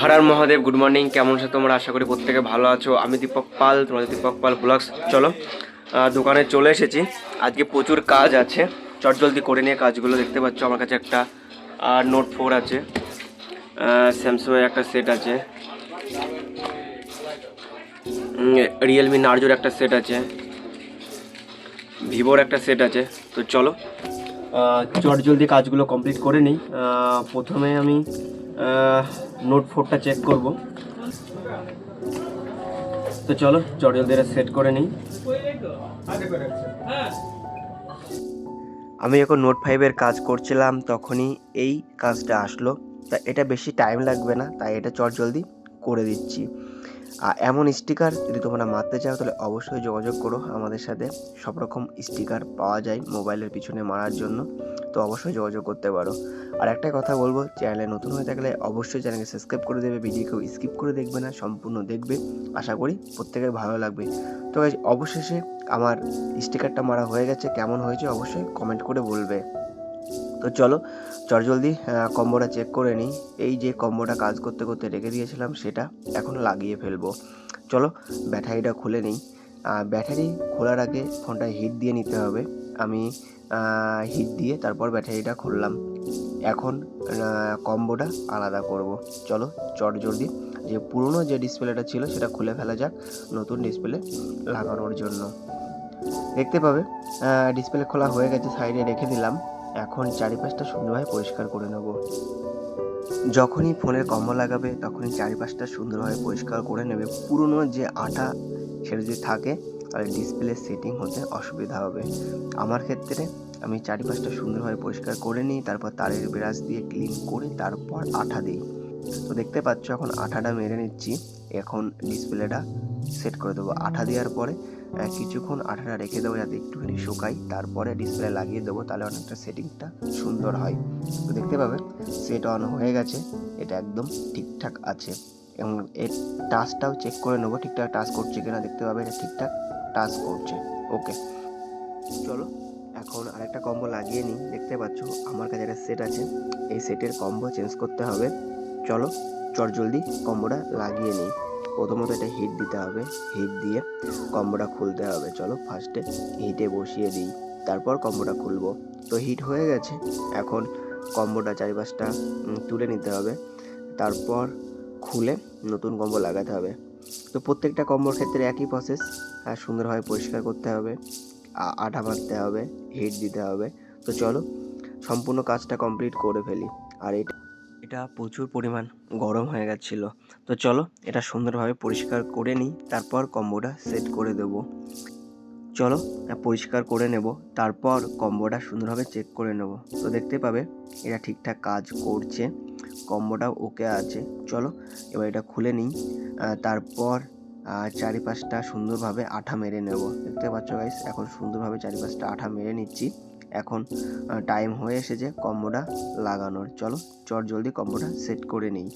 হরার Mahadev good morning কেমন আছো তোমরা? আশা করি প্রত্যেকে ভালো আছো। আমি দীপক পাল, তোমাদের দীপক পাল ব্লগস। চলো দোকানে চলে এসেছি। আজকে প্রচুর কাজ আছে। চটজলদি করে নিয়ে কাজগুলো দেখতে পাচ্ছ। আমার কাছে একটা নোট ফোর আছে। স্যামসাংয়ের একটা সেট আছে। রিয়েলমি নার্জোর একটা সেট আছে। ভিভোর একটা সেট আছে। তো চলো চট জলদি কাজগুলো কমপ্লিট করে নিই। প্রথমে আমি নোট ফোরটা চেক করব। তো চলো এটা সেট করে নিই। আমি যখন নোট ফাইভের কাজ করছিলাম, তখনই এই কাজটা আসলো। তা এটা বেশি টাইম লাগবে না, তাই এটা চট জলদি করে দিচ্ছি। আর এমন স্টিকার যদি তোমরা মারতে চাও, তাহলে অবশ্যই যোগাযোগ করো আমাদের সাথে। সব রকম স্টিকার পাওয়া যায় মোবাইলের পিছনে মারার জন্য। তো অবশ্যই যোগাযোগ করতে পারো। আর একটা কথা বলব চ্যানেলে নতুন হয়ে থাকলে অবশ্যই চ্যানেলকে সাবস্ক্রাইব করে দেবে ভিডিও কেউ স্কিপ করে দেখবে না, সম্পূর্ণ দেখবে। আশা করি প্রত্যেকের ভালো লাগবে। তো অবশেষে আমার স্টিকারটা মারা হয়ে গেছে, কেমন হয়েছে অবশ্যই কমেন্ট করে বলবে। তো চলো চটজলদি কম্বোটা চেক করে নিই। এই যে কম্বোটা কাজ করতে করতে রেখে দিয়েছিলাম, সেটা এখন লাগিয়ে ফেলব। চলো ব্যাটারিটা খুলে নিই। ব্যাটারি খোলার আগে ফোনটা হিট দিয়ে নিতে হবে। আমি হিট দিয়ে তারপর ব্যাটারিটা খুললাম। এখন কম্বোটা আলাদা করব। চলো, চট জলদি। যে পুরনো যে ডিসপ্লেটা ছিল, সেটা খুলে ফেলা যাক নতুন ডিসপ্লে লাগানোর জন্য। দেখতে পাবে ডিসপ্লে খোলা হয়ে গেছে, সাইডে রেখে দিলাম। এখন চারিপাশটা সুন্দরভাবে পরিষ্কার করে নেব। যখনই ফোনের কম্বো লাগাবে, তখনই চারিপাশটা সুন্দরভাবে পরিষ্কার করে নেবে। পুরনো যে আটা সেটা যদি থাকে তাহলে ডিসপ্লে সেটিং হতে অসুবিধা হবে। আমার ক্ষেত্রে আমি চারিপাশটা সুন্দরভাবে পরিষ্কার করে নিই, তারপর তারের ব্রাশ দিয়ে ক্লিন করে তারপর আঠা দিই। তো দেখতে পাচ্ছ এখন আঠাটা মেরে নিচ্ছি। এখন ডিসপ্লেটা সেট করে দেবো। আঠা দেওয়ার পরে কিছুক্ষণ আঠাটা রেখে দেবো যাতে একটুখানি শুকাই। তারপরে ডিসপ্লে লাগিয়ে দেবো, তাহলে অনেকটা সেটিংটা সুন্দর হয়। তো দেখতে পাবে সেট অন হয়ে গেছে। এটা একদম ঠিকঠাক আছে। এবং এর টাচটাও চেক করে নেব, ঠিকঠাক টাচ করছে কিনা দেখতে পাবে এটা ঠিকঠাক। টাচ করছে। ওকে। চলো, এখন আরেকটা কম্বো লাগিয়ে নিই। দেখতে পাচ্ছ, আমার কাছে একটা সেট আছে। এই সেটের কম্বো চেঞ্জ করতে হবে। চলো, চট জলদি কম্বোটা লাগিয়ে নিই। প্রথমত এটা হিট দিতে হবে। হিট দিয়ে কম্বোটা খুলতে হবে। চলো ফার্স্টে হিটে বসিয়ে দিই। তারপর কম্বোটা খুলবো। তো হিট হয়ে গেছে। এখন কম্বোটা চারিপাশটা তুলে নিতে হবে। তারপর খুলে নতুন কম্বো লাগাতে হবে। তো প্রত্যেকটা কম্বোর ক্ষেত্রে একই প্রসেস আর সুন্দরভাবে পরিষ্কার করতে হবে আঠা মারতে হবে হিট দিতে হবে। তো চলো, সম্পূর্ণ কাজটা কমপ্লিট করে ফেলি। আর এটা এটা প্রচুর পরিমাণ গরম হয়ে গেছিল। তো চলো, এটা সুন্দরভাবে পরিষ্কার করে নিই, তারপর কম্বোটা সেট করে দেব। চলো পরিষ্কার করে নেব, তারপর কম্বোটা সুন্দরভাবে চেক করে নেব। তো দেখতে পাবে এটা ঠিকঠাক কাজ করছে কম্বোটাও ওকে আছে। চলো, এবার এটা খুলে নিই। তারপর আহ, চারিপাশটা সুন্দরভাবে আঠা মেরে নেব। দেখতে পাচ্ছ গাইস এখন সুন্দরভাবে চারিপাশটা আঠা মেরে নিচ্ছি। এখন টাইম হয়ে এসেছে কম্বোটা লাগানোর। চলো চট জলদি কম্বোটা সেট করে নিই।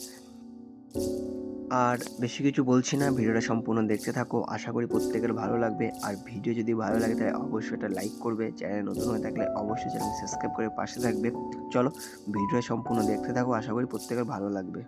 আর বেশি কিছু বলছি না ভিডিওটা সম্পূর্ণ দেখতে থাকো। আশা করি প্রত্যেকের ভালো লাগবে। আর ভিডিও যদি ভালো লাগে তাহলে অবশ্যই এটা লাইক করবে। চ্যানেল নতুন হয়ে থাকলে অবশ্যই চ্যানেল সাবস্ক্রাইব করে পাশে থাকবে। চলো ভিডিওটা সম্পূর্ণ দেখতে থাকো। আশা করি প্রত্যেকের ভালো লাগবে।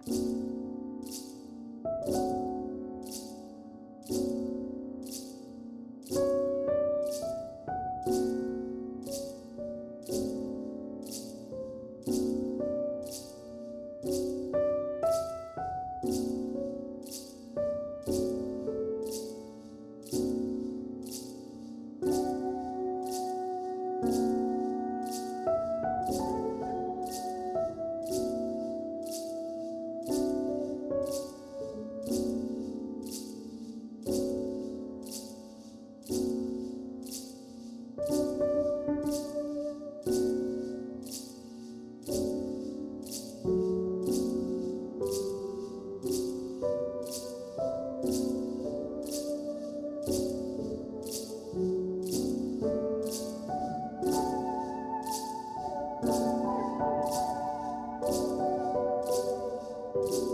you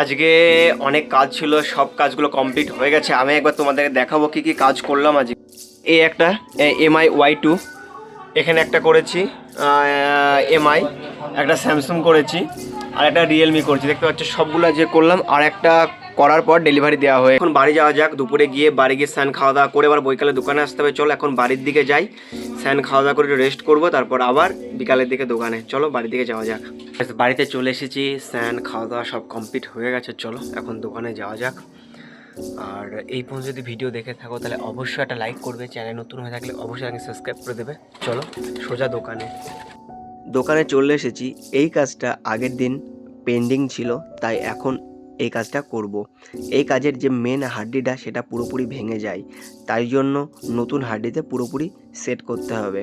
আজকে অনেক কাজ ছিল, সব কাজগুলো কমপ্লিট হয়ে গেছে। আমি একবার তোমাদেরকে দেখাবো কি কি কাজ করলাম আজকে। এই একটা এমআই ওয়াই টু এখানে একটা করেছি এমআই একটা স্যামসাং করেছি, আর একটা রিয়েলমি করেছি। দেখতে পাচ্ছ, সবগুলো যে করলাম, আর একটা করার পর ডেলিভারি দেওয়া হয় এখন বাড়ি যাওয়া যাক, দুপুরে গিয়ে বাড়ি গিয়ে স্নান খাওয়া দাওয়া করে আবার বৈকালে দোকানে আসতে হবে। চলো এখন বাড়ির দিকে যাই। স্নান খাওয়া দাওয়া করে রেস্ট করব, তারপর আবার বিকালের দিকে দোকানে। চলো বাড়ির দিকে যাওয়া যাক। বাড়িতে চলে এসেছি। স্নান খাওয়া দাওয়া সব কমপ্লিট হয়ে গেছে। চলো এখন দোকানে যাওয়া যাক। আর এই পর্যন্ত যদি ভিডিও দেখে থাকো, তাহলে অবশ্যই একটা লাইক করবে। চ্যানেল নতুন হয়ে থাকলে অবশ্যই আমাকে সাবস্ক্রাইব করে দেবে। চলো, সোজা দোকানে। দোকানে চলে এসেছি। এই কাজটা আগের দিন পেন্ডিং ছিল, তাই এখন এই কাজটা করব। এই কাজের যে মেন হাড্ডিটা সেটা পুরোপুরি ভেঙে যায় তাই জন্য নতুন হাড্ডিতে পুরোপুরি সেট করতে হবে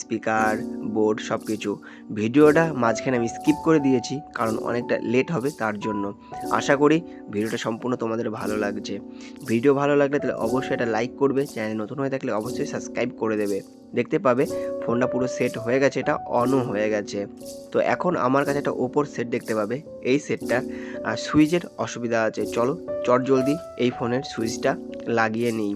স্পিকার বোর্ড সব কিছু ভিডিওটা মাঝখানে আমি স্কিপ করে দিয়েছি, কারণ অনেকটা লেট হবে তার জন্য। আশা করি ভিডিওটা সম্পূর্ণ তোমাদের ভালো লাগছে। ভিডিও ভালো লাগলে তাহলে অবশ্যই এটা লাইক করবে চ্যানেল নতুন হয়ে থাকলে অবশ্যই সাবস্ক্রাইব করে দেবে। দেখতে পাবে, ফোনটা পুরো সেট হয়ে গেছে, এটা অনও হয়ে গেছে। তো এখন আমার কাছে একটা ওপোর সেট দেখতে পাবে, এই সেটটার সুইচের অসুবিধা আছে। চলো, চট জলদি এই ফোনের সুইচটা লাগিয়ে নিই।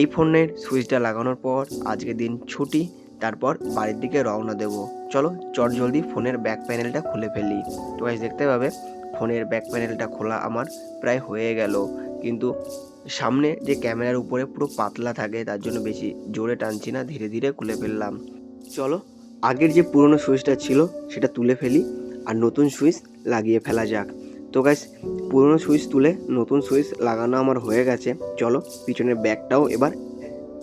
এই ফোনের সুইচটা লাগানোর পর আজকে দিন ছুটি, তারপর বাড়ির দিকে রওনা দেব। চলো চট জলদি ফোনের ব্যাক প্যানেলটা খুলে ফেলি। তো গাইস দেখতে পাবে, ফোনের ব্যাক প্যানেলটা খোলা আমার প্রায় হয়ে গেল। কিন্তু সামনে যে ক্যামেরার উপরে পুরো পাতলা থাকে, তার জন্য বেশি জোরে টানছি না, ধীরে ধীরে খুলে ফেললাম। চলো, আগের যে পুরনো সুইচটা ছিল, সেটা তুলে ফেলি, আর নতুন সুইচ লাগিয়ে ফেলা যাক। তো গাইস পুরনো সুইচ তুলে নতুন সুইচ লাগানো আমার হয়ে গেছে। চলো পিছনের ব্যাগটাও এবার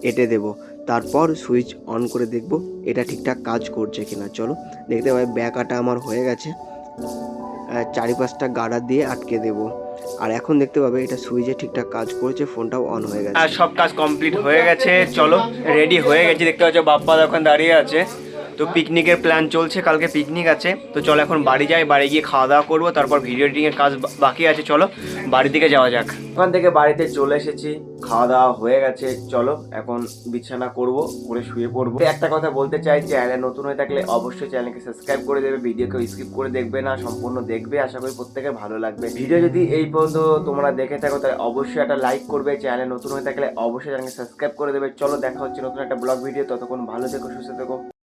এঁটে দেব। তারপর সুইচ অন করে দেখব এটা ঠিকঠাক কাজ করছে কিনা। চলো দেখতে পাবে ব্যাগ আটা আমার হয়ে গেছে। আহ, চারি পাঁচটা গার্ডার দিয়ে আটকে দেব। আর এখন দেখতে পাবে এটা সুইচে ঠিকঠাক কাজ করছে ফোনটাও অন হয়ে গেছে। আর সব কাজ কমপ্লিট হয়ে গেছে। চলো রেডি হয়ে গেছে। দেখতে পাচ্ছ বাপ্পা এখন দাঁড়িয়ে আছে। তো পিকনিকের প্ল্যান চলছে, কালকে পিকনিক আছে। তো চলো এখন বাড়ি যাই, বাড়ি গিয়ে খাওয়া দাওয়া করব, তারপর ভিডিও এডিটিংয়ের কাজ বাকি আছে, চলো বাড়ির দিকে যাওয়া যাক। ওখান থেকে বাড়িতে চলে এসেছি, খাওয়া দাওয়া হয়ে গেছে, চলো এখন বিছানা করব করে শুয়ে পড়ব। একটা কথা বলতে চাই চ্যানেলে নতুন হয়ে থাকলে অবশ্যই চ্যানেলকে সাবস্ক্রাইব করে দেবে ভিডিওকে স্কিপ করে দেখবে না, সম্পূর্ণ দেখবে, আশা করি প্রত্যেকে ভালো লাগবে। ভিডিও যদি এই পর্যন্ত তোমরা দেখে থাকো, তাহলে অবশ্যই একটা লাইক করবে চ্যানেলে নতুন হয়ে থাকলে অবশ্যই চ্যানেলকে সাবস্ক্রাইব করে দেবে। চলো দেখা হচ্ছে নতুন একটা ব্লগ ভিডিও ততক্ষণ ভালো থেকো, সুস্থ থেকো।